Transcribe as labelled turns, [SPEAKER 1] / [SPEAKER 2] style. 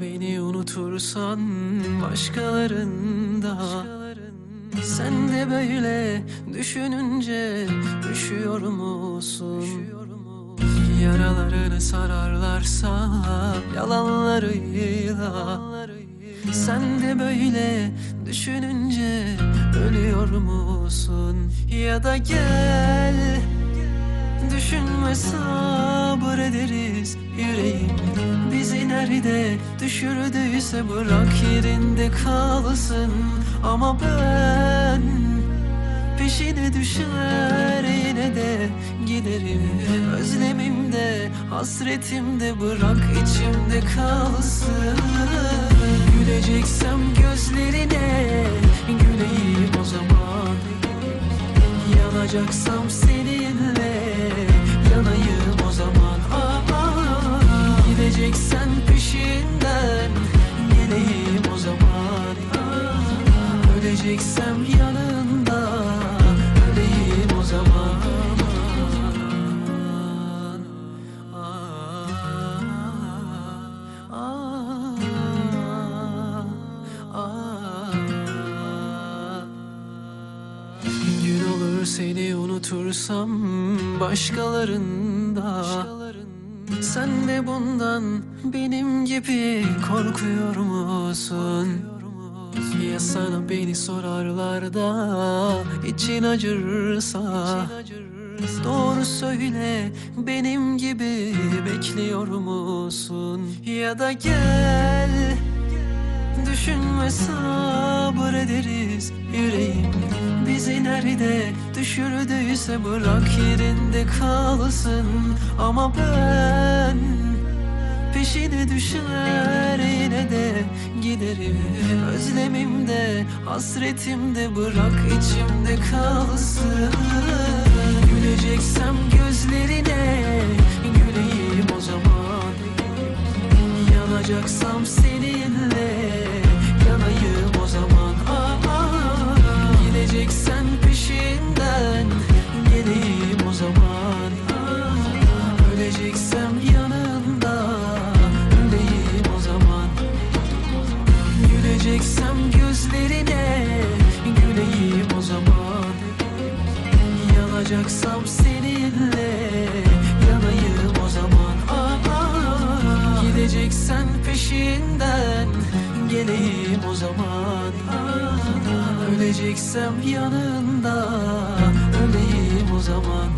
[SPEAKER 1] beni unutursan başkalarında Sen de böyle düşününce üşüyor musun? Yaralarını sararlarsa yalanlarıyla Sen de böyle düşününce ölüyor musun? Ya da gel Düşünme sabır ederiz yüreğim. Bizi nerede düşürdüyse bırak yerinde kalsın. Ama ben peşine düşer yine de giderim. Özlemimde hasretimde bırak içimde kalsın. Güleceksem gözlerine güleyim o zaman. Yanacaksam Öleceksem yanında öleyim o zaman Aa, aa, aa. Gün olur seni unutursam başkalarında Sen de bundan benim gibi korkuyor musun? Ya sana beni sorarlar da için acırsa. Doğru söyle benim gibi bekliyor musun? Ya da gel Düşünme sabır ederiz. Yüreğim Bizi nerede düşürdüyse bırak yerinde kalsın. Ama ben peşine düşer yine de giderim Özlemimde hasretimde bırak içimde kalsın. Güleceksem gözlerine güleyim o zaman. Yanacaksam seninle yanayım o zaman. Aa, Gideceksen peşinden geleyim o zaman. Aa, Öleceksem Yanacaksam seninle yanayım o zaman. Aa, Gideceksen peşinden geleyim o zaman. Aa, Öleceksem yanında öleyim o zaman